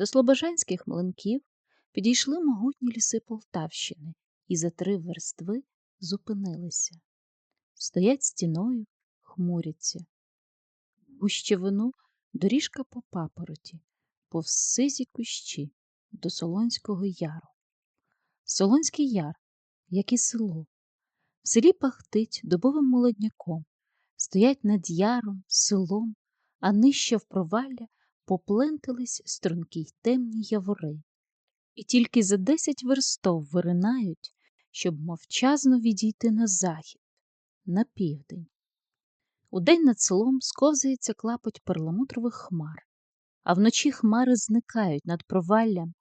До слобожанських млинків підійшли могутні ліси Полтавщини і за три верстви зупинилися. Стоять стіною, хмуряться. Гущевину доріжка по папороті, повз сизі кущі до Солонського яру. Солонський яр, як і село. В селі пахтить дубовим молодняком, стоять над яром, селом, а нижче в провалля поплентились стрункі й темні явори, і тільки за десять верстов виринають, щоб мовчазно відійти на захід, на південь. Удень над селом сковзається клапоть перламутрових хмар, а вночі хмари зникають над проваллям,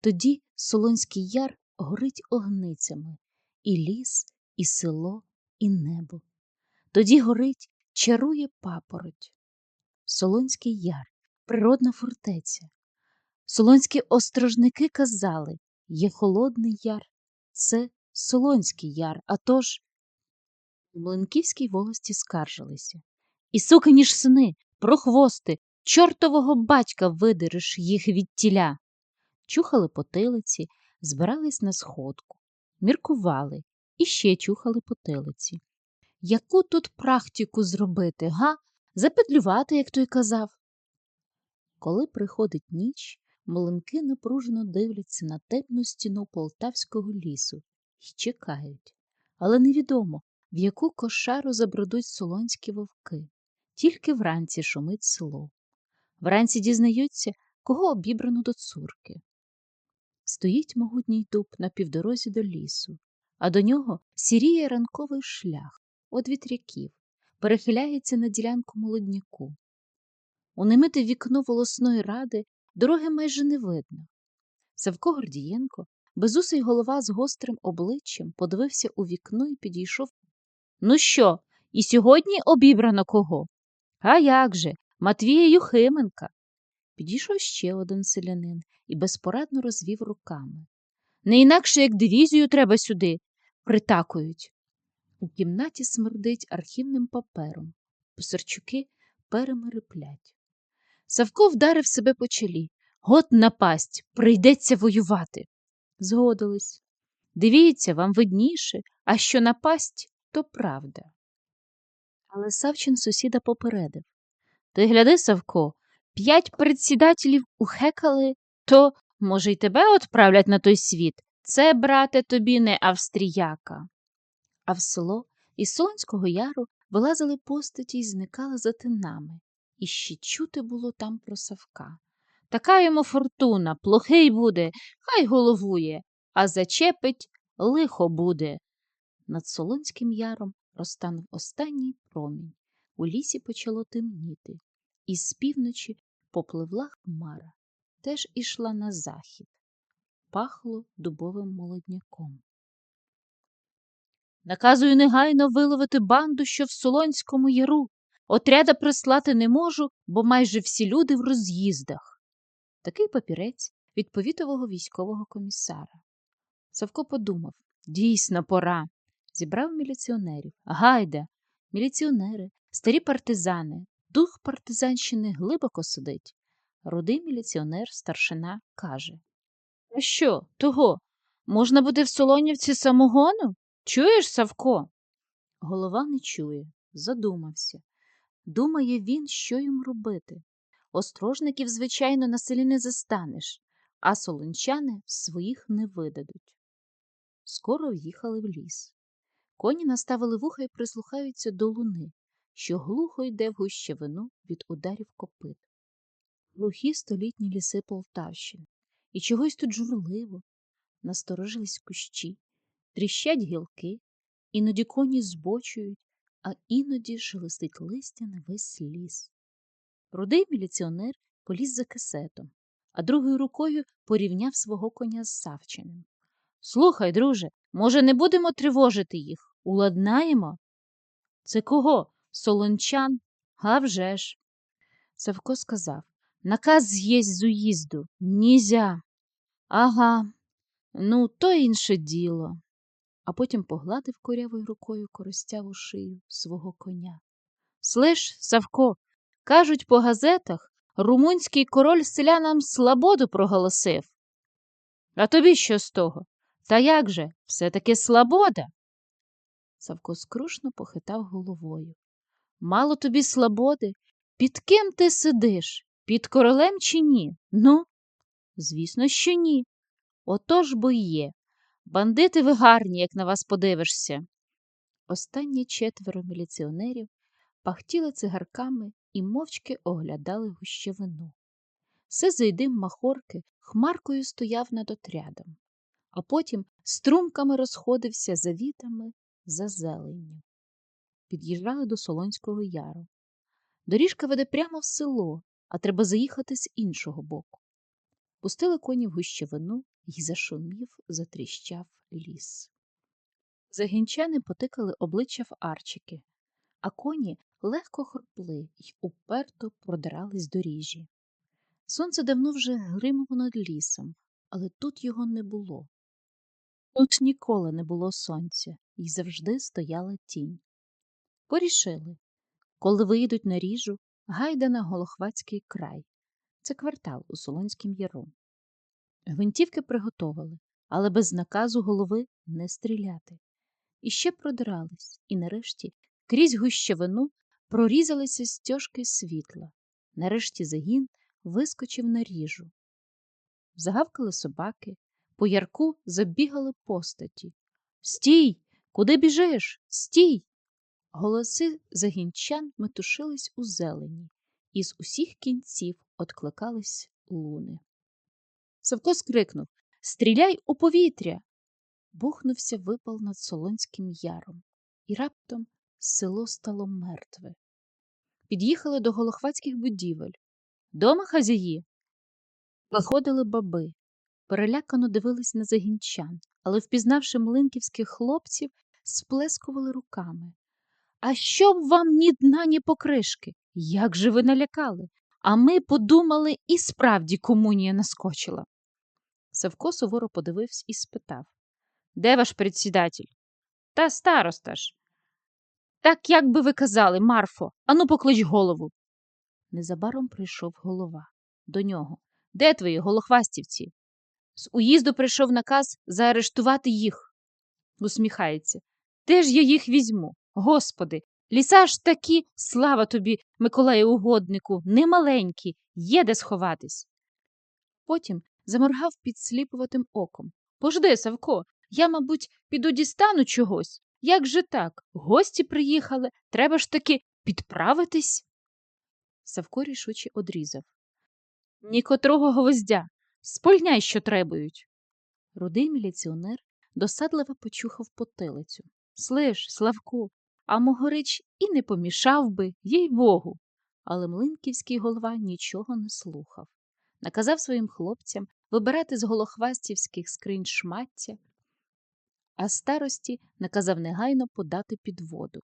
тоді Солонський яр горить огницями, і ліс, і село, і небо. Тоді горить, чарує папороть. Солонський яр, природна фортеця. Солонські острожники казали є холодний яр, це Солонський яр, а тож у Млинківській волості скаржилися. І сукині ж сини, прохвости, чортового батька видереш їх від тіля. Чухали потилиці, збирались на сходку, міркували і ще чухали потилиці. Яку тут практику зробити, га? Запетлювати, як той казав. Коли приходить ніч, млинки напружено дивляться на темну стіну полтавського лісу і чекають. Але невідомо, в яку кошару забредуть солонські вовки. Тільки вранці шумить село. Вранці дізнаються, кого обібрано до цурки. Стоїть могутній дуб на півдорозі до лісу, а до нього сіріє ранковий шлях од вітряків, перехиляється на ділянку молодняку. У немите вікно волосної ради дороги майже не видно. Савко Гордієнко, безусий голова з гострим обличчям, подивився у вікно і підійшов. Ну що, і сьогодні обібрано кого? А як же, Матвія Юхименка. Підійшов ще один селянин і безпорадно розвів руками. Не інакше, як дивізію треба сюди, притакують. У кімнаті смердить архівним папером. Посерчуки перемириплять. Савко вдарив себе по чолі. Гот напасть, прийдеться воювати. Згодились. Дивіться, вам видніше, а що напасть, то правда. Але Савчин сусіда попередив Ти гляди, Савко, п'ять предсідателів ухекали, то, може, й тебе отправлять на той світ. Це, брате, тобі не австріяка. А в село із Солонського яру вилазили постаті й зникали за тинами, і ще чути було там про Савка. Така йому фортуна, плохий буде, хай головує, а зачепить лихо буде. Над Солонським яром розтанув останній промінь. У лісі почало темніти, і з півночі попливла хмара, теж ішла на захід, пахло дубовим молодняком. Наказую негайно виловити банду, що в Солонському яру. Отряда прислати не можу, бо майже всі люди в роз'їздах. Такий папірець від повітового військового комісара. Савко подумав дійсно, пора. Зібрав міліціонерів. Гайда, міліціонери, старі партизани, дух партизанщини глибоко сидить. Рудий міліціонер, старшина, каже А що, того? Можна буде в Солонівці самогону? Чуєш, Савко? Голова не чує, задумався. Думає він, що їм робити. Острожників, звичайно, на селі не застанеш, а солончани своїх не видадуть. Скоро в'їхали в ліс. Коні наставили вуха і прислухаються до луни, що глухо йде в гущевину від ударів копит. Глухі столітні ліси Полтавщини, і чогось тут журливо, насторожились кущі, тріщать гілки, іноді коні збочують, а іноді шелестить листя на весь ліс. Рудий міліціонер поліз за кисетом, а другою рукою порівняв свого коня з Савчиним. Слухай, друже, може, не будемо тривожити їх? Уладнаємо? Це кого? Солончан? А вже ж. Савко сказав Наказ з'їсть з уїзду. Нізя. Ага, ну, то інше діло. А потім погладив корявою рукою коростяву шию свого коня. Слиш, Савко, кажуть по газетах, румунський король селянам слободу проголосив. А тобі що з того? Та як же, все-таки слобода. Савко скрушно похитав головою. Мало тобі слободи? Під ким ти сидиш? Під королем чи ні? Ну, звісно, що ні. Отож бо є. Бандити ви гарні, як на вас подивишся. Останні четверо міліціонерів пахтіли цигарками і мовчки оглядали гущевину. Сизий дим махорки хмаркою стояв над отрядом, а потім струмками розходився за вітами за зеленню. Під'їжджали до Солонського яру. Доріжка веде прямо в село, а треба заїхати з іншого боку. Пустили коні в гущевину і зашумів, затріщав ліс. Загінчани потикали обличчя в арчики, а коні легко хропли й уперто продирались до ріжі. Сонце давно вже гримало над лісом, але тут його не було. Тут ніколи не було сонця і завжди стояла тінь. Порішили, коли виїдуть на ріжу, гайда на Голохвацький край. Це квартал у Солонськім яру. Гвинтівки приготовили, але без наказу голови не стріляти. І ще продирались, і нарешті крізь гущевину прорізалися стяжки світла. Нарешті загін вискочив на ріжу. Загавкали собаки, по ярку забігали постаті. Стій! Куди біжиш? Стій! Голоси загінчан метушились у зелені, і з усіх кінців откликались луни. Савко скрикнув Стріляй у повітря. Бухнувся випал над Солонським яром, і раптом село стало мертве. Під'їхали до голохвацьких будівель. Дома хазяї. Виходили баби, перелякано дивились на загінчан, але, впізнавши млинківських хлопців, сплескували руками. А щоб вам ні дна, ні покришки? Як же ви налякали? А ми подумали, і справді комунія наскочила. Савко суворо подивився і спитав Де ваш предсідатель? Та староста ж. Так як би ви казали, Марфо, ану поклич голову. Незабаром прийшов голова. До нього. Де твої голохвастівці? З уїзду прийшов наказ заарештувати їх. Усміхається. Де ж я їх візьму? Господи, ліса ж такі, слава тобі, Миколаю угоднику, немаленькі, є де сховатись. Потім заморгав підсліпуватим оком. Пожди, Савко, я, мабуть, піду дістану чогось. Як же так? Гості приїхали, треба ж таки підправитись. Савко рішуче одрізав. Ні котрого гвоздя, спольняй, що требують. Рудий міліціонер досадливо почухав потилицю. Слиш, Славку, а могорич і не помішав би, їй богу. Але млинківський голова нічого не слухав. Наказав своїм хлопцям вибирати з голохвастівських скринь шмаття, а старості наказав негайно подати під воду.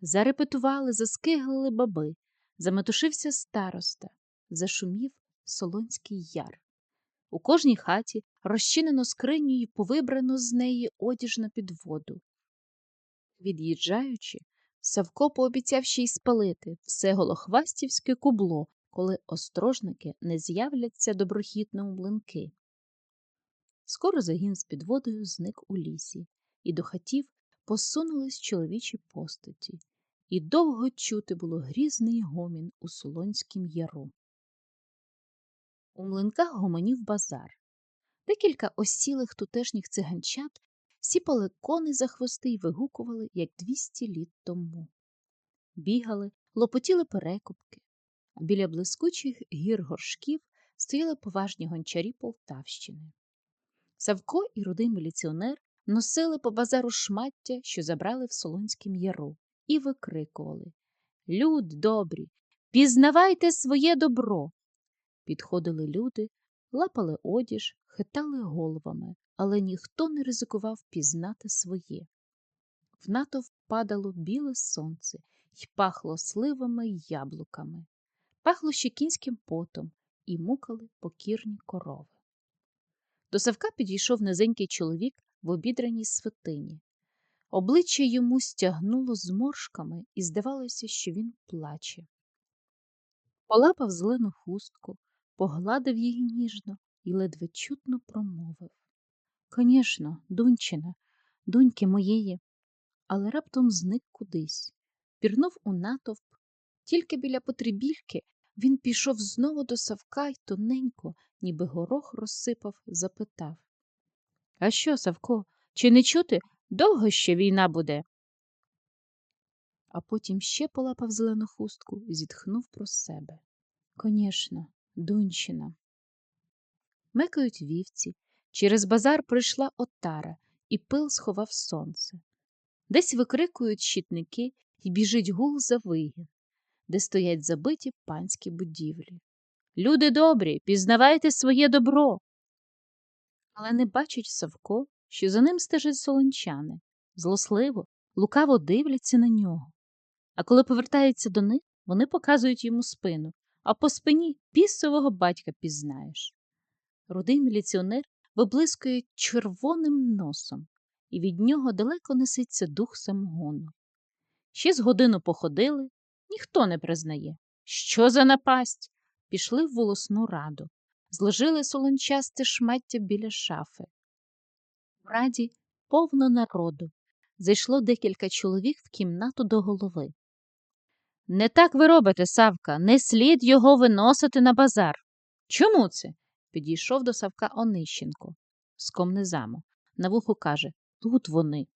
Зарепетували, заскиглили баби, заметушився староста, зашумів Солонський яр. У кожній хаті розчинено скриню і повибрано з неї одіж на підводу. Від'їжджаючи, Савко пообіцяв ще й спалити все голохвастівське кубло, коли острожники не з'являться доброхітно у млинки. Скоро загін з підводою зник у лісі, і до хатів посунулись чоловічі постаті, і довго чути було грізний гомін у Солонськім яру. У млинках гомонів базар. Декілька осілих тутешніх циганчат сіпали кони за хвости й вигукували, як двісті літ тому. Бігали, лопотіли перекупки, а біля блискучих гір горшків стояли поважні гончарі Полтавщини. Савко і рудий міліціонер носили по базару шмаття, що забрали в Солонськім яру, і викрикували Люд добрі, пізнавайте своє добро. Підходили люди, лапали одіж, хитали головами, але ніхто не ризикував пізнати своє. В натовп падало біле сонце й пахло сливами й яблуками, пахло ще кінським потом і мукали покірні корови. До Савка підійшов низенький чоловік в обідраній свитині. Обличчя йому стягнуло зморшками, і здавалося, що він плаче. полапав зелену хустку, погладив її ніжно і ледве чутно промовив. Конечно, Дунчина, доньки моєї, але раптом зник кудись, пірнув у натовп. Тільки біля потрібільки він пішов знову до Савка й тоненько, ніби горох розсипав, запитав. А що, Савко, чи не чути? Довго ще війна буде? А потім ще полапав зелену хустку зітхнув про себе. Конечно, Дунщина. Мекають вівці, через базар прийшла отара, і пил сховав сонце. Десь викрикують щитники і біжить гул за вигін, де стоять забиті панські будівлі. Люди добрі, пізнавайте своє добро. Але не бачить Савко, що за ним стежать солончани, злосливо, лукаво дивляться на нього. А коли повертається до них, вони показують йому спину, а по спині пісового батька пізнаєш. Рудий міліціонер виблискує червоним носом, і від нього далеко неситься дух самогону. Ще з годину походили, ніхто не признає. Що за напасть? Пішли в волосну раду, зложили солончасте шмаття біля шафи. В раді повно народу. Зайшло декілька чоловік в кімнату до голови. Не так ви робите, Савка, не слід його виносити на базар. Чому це? Підійшов до Савка Онищенко з комнезаму. На вуху каже Тут вони.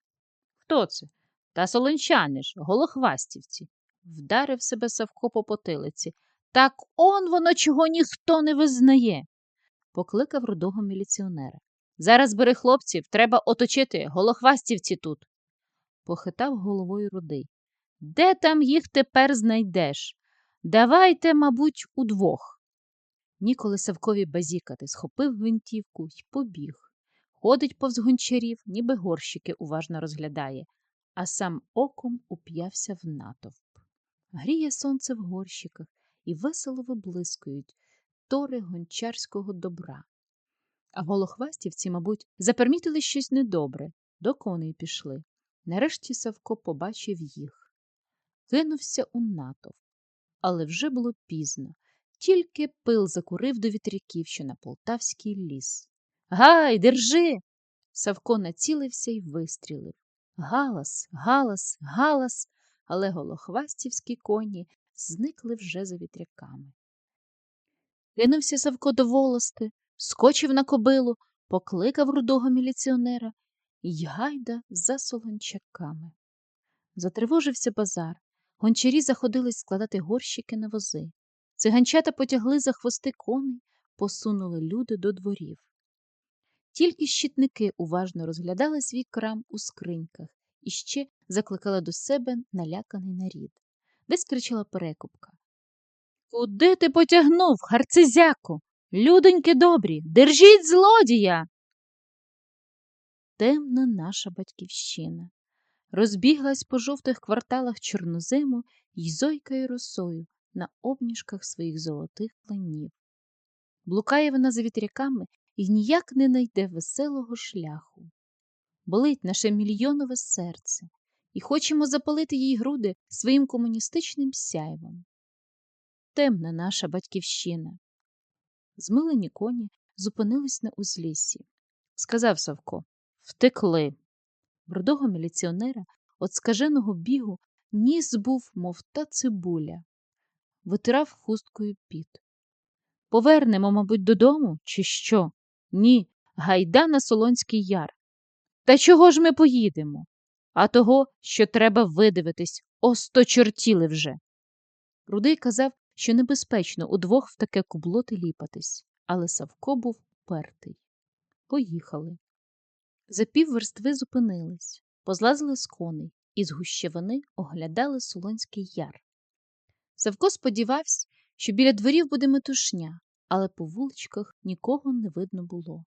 Хто це? Та солончани ж, голохвастівці. Вдарив себе Савко по потилиці. Так он воно чого ніхто не визнає. Покликав рудого міліціонера. Зараз бери хлопців, треба оточити голохвастівці тут. Похитав головою рудий. Де там їх тепер знайдеш? Давайте, мабуть, удвох. Ніколи Савкові базікати, схопив гвинтівку й побіг. Ходить повз гончарів, ніби горщики уважно розглядає, а сам оком уп'явся в натовп. Гріє сонце в горщиках і весело виблискують тори гончарського добра. А голохвастівці, мабуть, запермітили щось недобре, до коней пішли. Нарешті Савко побачив їх. Кинувся у натовп, але вже було пізно. Тільки пил закурив до вітряків, що на полтавський ліс. Гай, держи! Савко націлився й вистрілив. Галас, галас, галас, але голохвастівські коні зникли вже за вітряками. Кинувся Савко до волости, скочив на кобилу, покликав рудого міліціонера й гайда за солончаками. Затривожився базар. Гончарі заходились складати горщики на вози. Циганчата потягли за хвости коней, посунули люди до дворів. Тільки щитники уважно розглядали свій крам у скриньках і ще закликали до себе наляканий нарід. Десь кричала перекупка. Куди ти потягнув, харцизяку? Людоньки добрі, держіть злодія. Темна наша батьківщина. Розбіглась по жовтих кварталах чорнозиму й зойкає росою на обніжках своїх золотих планів. Блукає вона за вітряками і ніяк не найде веселого шляху. Болить наше мільйонове серце, і хочемо запалити їй груди своїм комуністичним сяйвом. Темна наша батьківщина. Змилені коні зупинились на узліссі. Сказав Савко Втекли. Брудого міліціонера от скаженого бігу ніс був, мов та цибуля, витирав хусткою піт. Повернемо, мабуть, додому, чи що? Ні, гайда на Солонський яр. Та чого ж ми поїдемо? А того, що треба видивитись, осточортіли вже. Рудий казав, що небезпечно удвох в таке кублоти ліпатись, але Савко був пертий. Поїхали. За півверстви зупинились, позлазили з коней і з гущевини оглядали Солонський яр. Савко сподівався, що біля дворів буде метушня, але по вуличках нікого не видно було.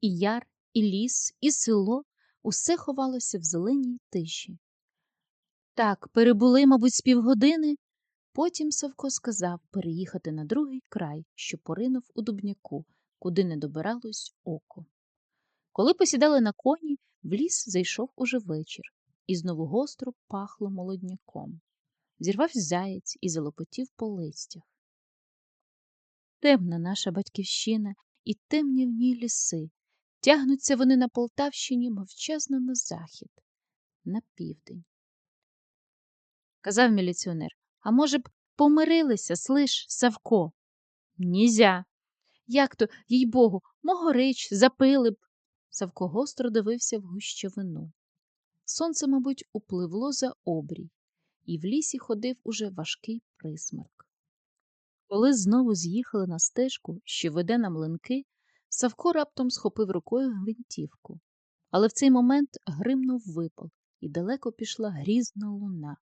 І яр, і ліс, і село усе ховалося в зеленій тиші. Так, перебули, мабуть, з півгодини. Потім Савко сказав переїхати на другий край, що поринув у дубняку, куди не добиралось око. Коли посідали на коні, в ліс зайшов уже вечір, і знову гостро пахло молодняком. Зірвався заєць і залопотів по листях. Темна наша батьківщина і темні в ній ліси. Тягнуться вони на Полтавщині мовчазно на захід, на південь. Казав міліціонер, а може б, помирилися, слиш, Савко? Нізя. Як то, їй богу, могорич, запили б. Савко гостро дивився в гущовину. Сонце, мабуть, upливло за обрій, і в лісі ходив уже важкий присмерк. Коли знову з'їхали на стежку, що веде на млинки, Савко раптом схопив рукою гвинтівку. Але в цей момент гримнув випал, і далеко пішла грізна луна.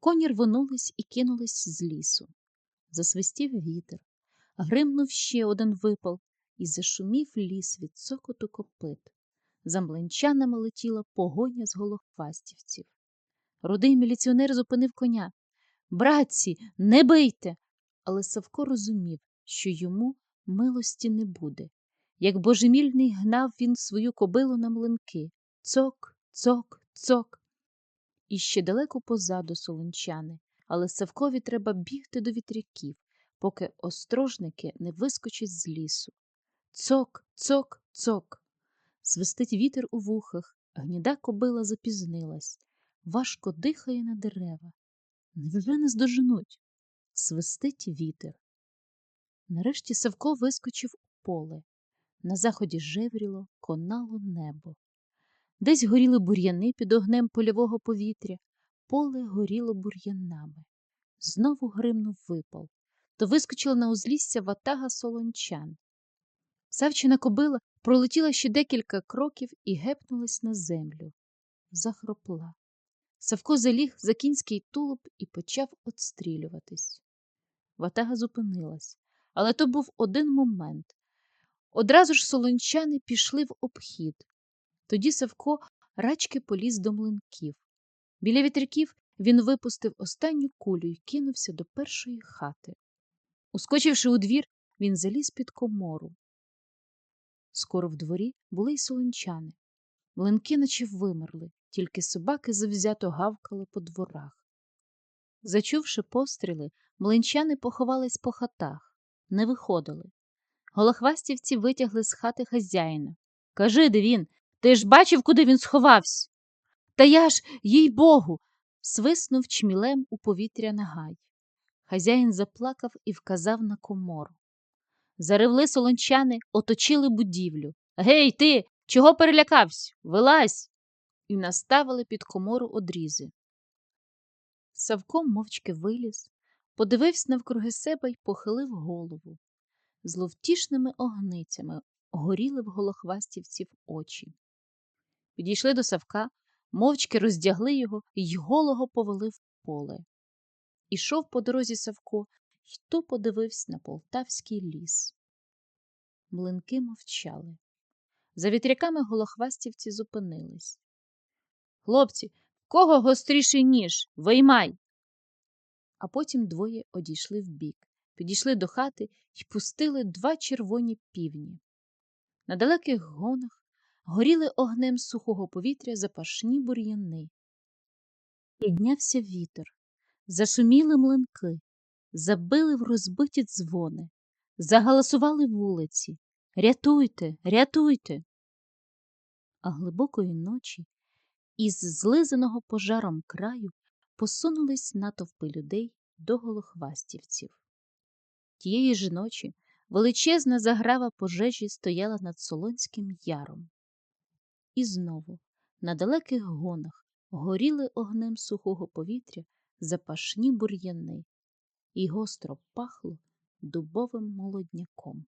Коні рвонулись і кинулись з лісу. Засвистів вітер, гримнув ще один випал, і зашумів ліс від цокоту копит. За млинчанами летіла погоня з голохвастівців. Рудий міліціонер зупинив коня. Братці, не бийте! Але Савко розумів, що йому милості не буде. Як божемільний гнав він свою кобилу на млинки. Цок, цок, цок. І ще далеко позаду солончани, але Савкові треба бігти до вітряків, поки острожники не вискочать з лісу. Цок, цок, цок. Свистить вітер у вухах, гніда кобила запізнилась, важко дихає на дерева. Невже не здоженуть? Свистить вітер. Нарешті Савко вискочив у поле. На заході жевріло, конало небо. Десь горіли бур'яни під огнем польового повітря, поле горіло бур'янами. Знову гримнув випал, то вискочила на узлісся ватага солончан. Савчина кобила пролетіла ще декілька кроків і гепнулась на землю. Захропла. Савко заліг за кінський тулуб і почав отстрілюватись. Ватага зупинилась, але то був один момент. Одразу ж солончани пішли в обхід. Тоді Савко рачки поліз до млинків. Біля вітряків він випустив останню кулю і кинувся до першої хати. Ускочивши у двір, він заліз під комору. Скоро в дворі були й солончани. Млинки наче вимерли, тільки собаки завзято гавкали по дворах. Зачувши постріли, млинчани поховались по хатах, не виходили. Голохвастівці витягли з хати хазяїна. Кажи, де він? Ти ж бачив, куди він сховався? Та я ж, їй богу. свиснув чмілем у повітря нагай. Хазяїн заплакав і вказав на комору. Заревли солончани, оточили будівлю. Гей, ти, чого перелякався? Вилазь. І наставили під комору одрізи. Савко мовчки виліз, подивився навкруги себе й похилив голову. Зловтішними огницями горіли в голохвастівців очі. Підійшли до Савка, мовчки роздягли його й голого повели в поле. Ішов по дорозі Савко й то подивився на полтавський ліс. Млинки мовчали. За вітряками голохвастівці зупинились. Хлопці, кого гостріший ніж? Виймай. А потім двоє одійшли вбік, підійшли до хати й пустили два червоні півні. На далеких гонах горіли огнем сухого повітря запашні бур'яни. Піднявся вітер, зашуміли млинки, забили в розбиті дзвони, загаласували вулиці. Рятуйте, рятуйте. А глибокої ночі із злизаного пожаром краю посунулись натовпи людей до голохвастівців. Тієї ж ночі величезна заграва пожежі стояла над Солонським яром. І знову на далеких гонах горіли огнем сухого повітря запашні бур'яни, і гостро пахло дубовим молодняком.